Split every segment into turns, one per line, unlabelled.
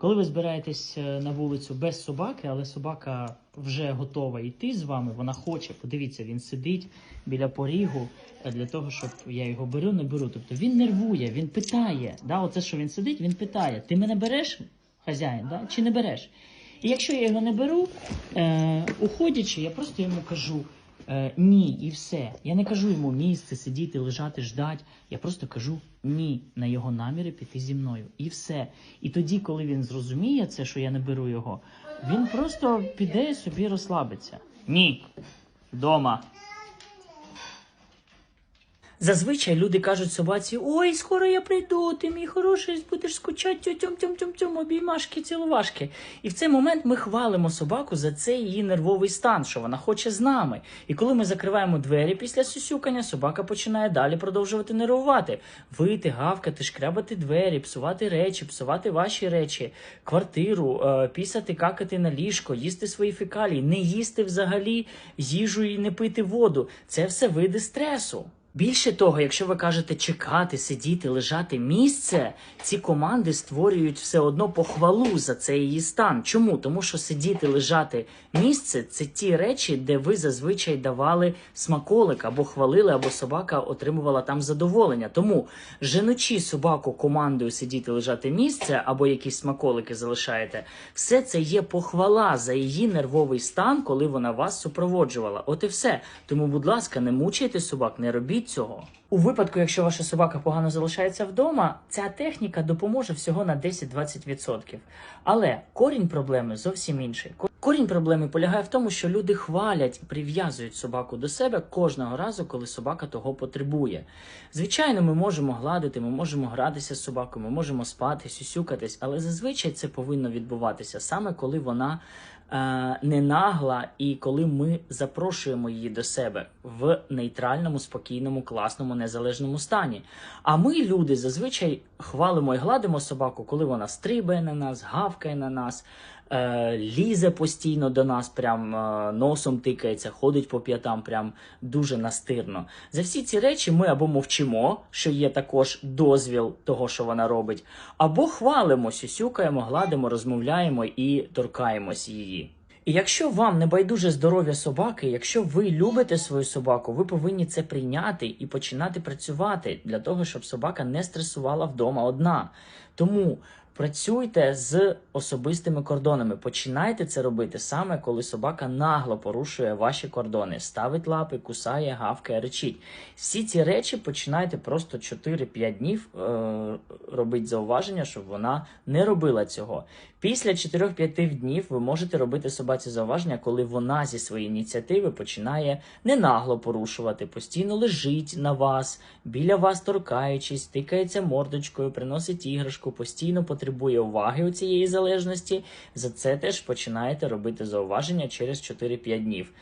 Коли ви збираєтесь е, на вулицю без собаки, але собака вже готова йти з вами, вона хоче. Подивіться, він сидить біля порігу е, для того, щоб я його беру, не беру. Тобто він нервує, він питає. Да, оце, що він сидить, він питає: ти мене береш, хазяїн, да, чи не береш? І якщо я його не беру, е, уходячи, я просто йому кажу. Е, ні, і все. Я не кажу йому місце, сидіти, лежати, ждати. Я просто кажу ні на його наміри піти зі мною. І все. І тоді, коли він зрозуміє це, що я не беру його, він просто піде собі розслабиться. Ні. Дома. Зазвичай люди кажуть собаці: ой, скоро я прийду, ти мій хороший, будеш скучати тьом тьом тьом тьом обіймашки, цілувашки. І в цей момент ми хвалимо собаку за цей її нервовий стан, що вона хоче з нами. І коли ми закриваємо двері після сюсюкання, собака починає далі продовжувати нервувати, вити, гавкати, шкрябати двері, псувати речі, псувати ваші речі, квартиру, е, пісати, какати на ліжко, їсти свої фекалії, не їсти взагалі їжу і не пити воду. Це все види стресу. Більше того, якщо ви кажете чекати, сидіти, лежати місце, ці команди створюють все одно похвалу за цей її стан. Чому? Тому що сидіти, лежати місце це ті речі, де ви зазвичай давали смаколик або хвалили, або собака отримувала там задоволення. Тому женучи собаку командою сидіти, лежати місце, або якісь смаколики залишаєте, все це є похвала за її нервовий стан, коли вона вас супроводжувала. От і все. Тому, будь ласка, не мучайте собак, не робіть цього. У випадку, якщо ваша собака погано залишається вдома, ця техніка допоможе всього на 10-20%. Але корінь проблеми зовсім інший. Корінь проблеми полягає в тому, що люди хвалять прив'язують собаку до себе кожного разу, коли собака того потребує. Звичайно, ми можемо гладити, ми можемо гратися з собакою, ми можемо спати, сюсюкатись, але зазвичай це повинно відбуватися саме коли вона не нагла і коли ми запрошуємо її до себе в нейтральному, спокійному, класному, незалежному стані. А ми, люди, зазвичай хвалимо і гладимо собаку, коли вона стрибає на нас, гавкає на нас. Е, Лізе постійно до нас, прям е, носом тикається, ходить по п'ятам, прям дуже настирно. За всі ці речі ми або мовчимо, що є також дозвіл того, що вона робить, або хвалимо, сюсюкаємо, гладимо, розмовляємо і торкаємось її. І якщо вам не байдуже здоров'я собаки, якщо ви любите свою собаку, ви повинні це прийняти і починати працювати для того, щоб собака не стресувала вдома одна. Тому працюйте з особистими кордонами. Починайте це робити саме коли собака нагло порушує ваші кордони, ставить лапи, кусає, гавкає, речить. Всі ці речі починайте просто 4-5 днів е- робити зауваження, щоб вона не робила цього. Після 4-5 днів ви можете робити собаці зауваження, коли вона зі своєї ініціативи починає не нагло порушувати, постійно лежить на вас, біля вас торкаючись, тикається мордочкою, приносить іграшку, постійно потребує уваги у цієї залежності. За це теж починаєте робити зауваження через 4-5 днів.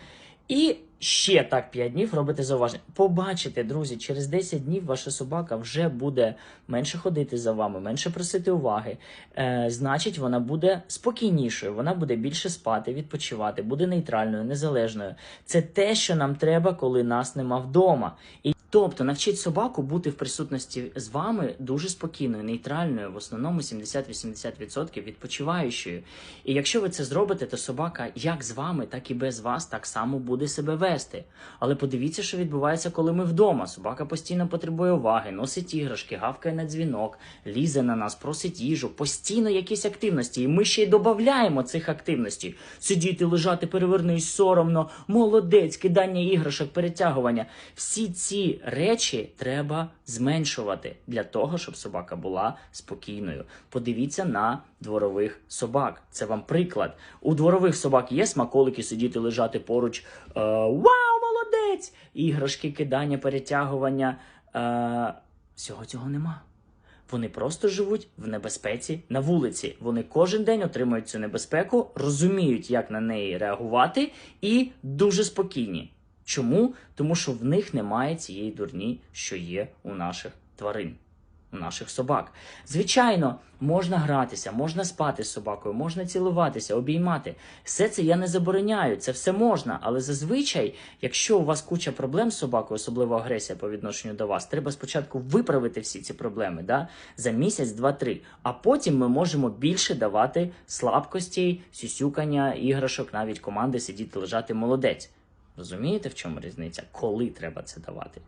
І ще так 5 днів робите зауваження. Побачите, друзі, через 10 днів ваша собака вже буде менше ходити за вами, менше просити уваги. Е, значить, вона буде спокійнішою, вона буде більше спати, відпочивати, буде нейтральною, незалежною. Це те, що нам треба, коли нас нема вдома. І Тобто навчіть собаку бути в присутності з вами дуже спокійною, нейтральною, в основному 70-80% відпочиваючою. І якщо ви це зробите, то собака як з вами, так і без вас так само буде себе вести. Але подивіться, що відбувається, коли ми вдома. Собака постійно потребує уваги, носить іграшки, гавкає на дзвінок, лізе на нас, просить їжу, постійно якісь активності. І ми ще й додаємо цих активностей. Сидіти, лежати, перевернись соромно, молодець, кидання іграшок, перетягування. Всі ці речі треба зменшувати для того, щоб собака була спокійною. Подивіться на дворових собак. Це вам приклад. У дворових собак є смаколики сидіти, лежати поруч. Е, Вау, молодець! Іграшки, кидання, перетягування. Е, всього цього нема. Вони просто живуть в небезпеці на вулиці. Вони кожен день отримують цю небезпеку, розуміють, як на неї реагувати, і дуже спокійні. Чому? Тому що в них немає цієї дурні, що є у наших тварин. Наших собак. Звичайно, можна гратися, можна спати з собакою, можна цілуватися, обіймати. Все це я не забороняю, це все можна. Але зазвичай, якщо у вас куча проблем з собакою, особливо агресія по відношенню до вас, треба спочатку виправити всі ці проблеми да? за місяць, два-три. А потім ми можемо більше давати слабкості, сюсюкання, іграшок, навіть команди сидіти, лежати молодець. Розумієте, в чому різниця? Коли треба це давати?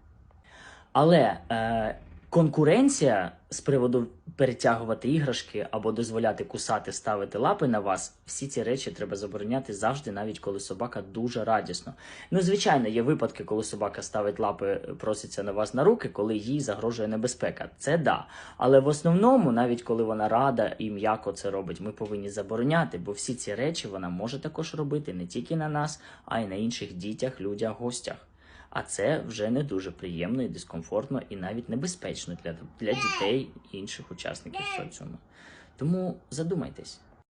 Але е, конкуренція з приводу перетягувати іграшки або дозволяти кусати, ставити лапи на вас, всі ці речі треба забороняти завжди, навіть коли собака дуже радісно. Ну, звичайно, є випадки, коли собака ставить лапи, проситься на вас на руки, коли їй загрожує небезпека. Це да. Але в основному, навіть коли вона рада і м'яко це робить, ми повинні забороняти, бо всі ці речі вона може також робити не тільки на нас, а й на інших дітях, людях, гостях. А це вже не дуже приємно і дискомфортно, і навіть небезпечно для, для дітей і інших учасників соціуму. Тому задумайтесь.